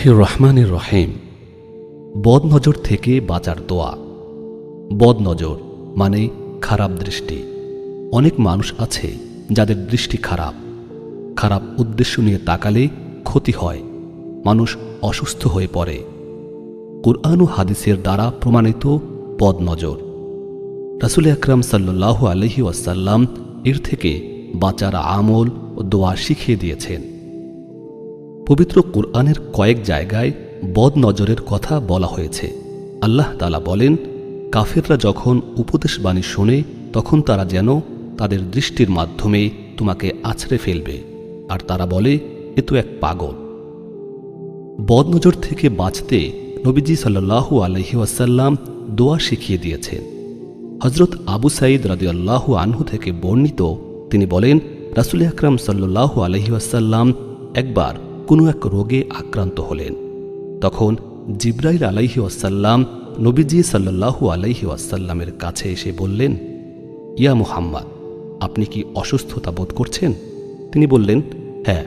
বিসমিল্লাহ রহমানির রহিম। বদনজর থেকে বাঁচার দোয়া। বদনজর মানে খারাপ দৃষ্টি। অনেক মানুষ আছে যাদের দৃষ্টি খারাপ। খারাপ উদ্দেশ্য নিয়ে তাকালে ক্ষতি হয়। মানুষ অসুস্থ হয়ে পড়ে। কুরআন ও হাদিসের দ্বারা প্রমাণিত বদনজর। রাসুল আকরাম সাল্লাহ আলহি ওয়াসাল্লাম এর থেকে বাঁচার আমল ও দোয়া শিখিয়ে দিয়েছেন। পবিত্র কুরআনের কয়েক জায়গায় বদ নজরের কথা বলা হয়েছে। আল্লাহ তালা বলেন, কাফেররা যখন উপদেশবাণী শোনে, তখন তারা যেন তাদের দৃষ্টির মাধ্যমে তোমাকে আছড়ে ফেলবে। আর তারা বলে, এ তো এক পাগল। বদনজর থেকে বাঁচতে নবীজি সাল্লাহু আলহি ওয়াসাল্লাম দোয়া শিখিয়ে দিয়েছেন। হজরত আবু সাইদ রাদিয়াল্লাহু আনহু থেকে বর্ণিত, তিনি বলেন, রাসুল আকরাম সাল্লাহু আলহি ওয়াসাল্লাম একবার কোনো এক রোগে আক্রান্ত হলেন। তখন জিব্রাইল আলাইহি ওয়াসাল্লাম নবীজি সাল্লাহু আলাইহি ওয়াসাল্লামের কাছে এসে বললেন, ইয়া মুহাম্মদ, আপনি কি অসুস্থতা বোধ করছেন? তিনি বললেন হ্যাঁ।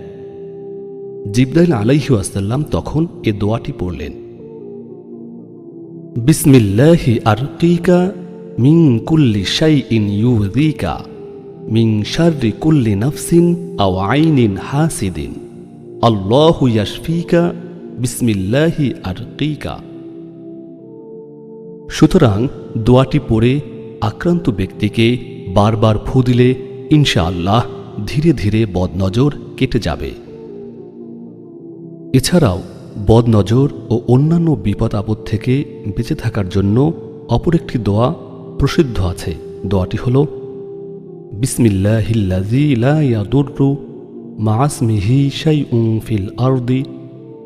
জিব্রাইল আলাইহি ওয়াসাল্লাম তখন এ দোয়াটি পড়লেন, বিসমিল্লাহি আরকিকা মিং কুল্লি শাইইন ইউযিকা মিং শাররি কুল্লি নাফসিন আও আইনিন হাসিদিন। আল্লাহু বিসমিল্লাহি আরকিকা। সুতরাং দোয়াটি পড়ে আক্রান্ত ব্যক্তিকে বারবার ফু দিলে ইনশাআল্লাহ ধীরে ধীরে বদনজর কেটে যাবে। এছাড়াও বদনজর ও অন্যান্য বিপদ আপদ থেকে বেঁচে থাকার জন্য অপর একটি দোয়া প্রসিদ্ধ আছে। দোয়াটি হল বিসমিল্লাহিল্লাজি লা ইয়াদুররু মাসমিহি শাইউন ফিল আরদি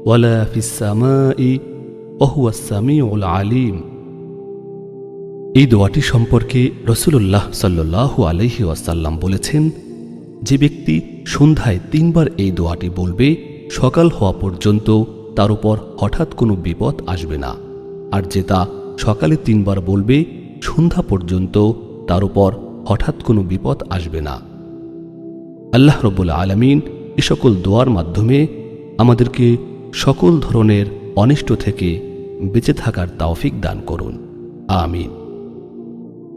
ওয়ালা ফিস সামাই ওহুয়াস সামিউল আলিম এই দোয়াটি সম্পর্কে রসুল্লাহ সাল্লু আলহি ওয়াসাল্লাম বলেছেন, যে ব্যক্তি সন্ধ্যায় তিনবার এই দোয়াটি বলবে, সকাল হওয়া পর্যন্ত তার উপর হঠাৎ কোনো বিপদ আসবে না। আর যে তা সকালে তিনবার বলবে, সন্ধ্যা পর্যন্ত তার উপর হঠাৎ কোনো বিপদ আসবে না। আল্লাহ রব্বুল আলমিন এ সকল দোয়ার মাধ্যমে আমাদেরকে সকল ধরনের অনিষ্ট থেকে বেঁচে থাকার তাওফিক দান করুন। আমিন।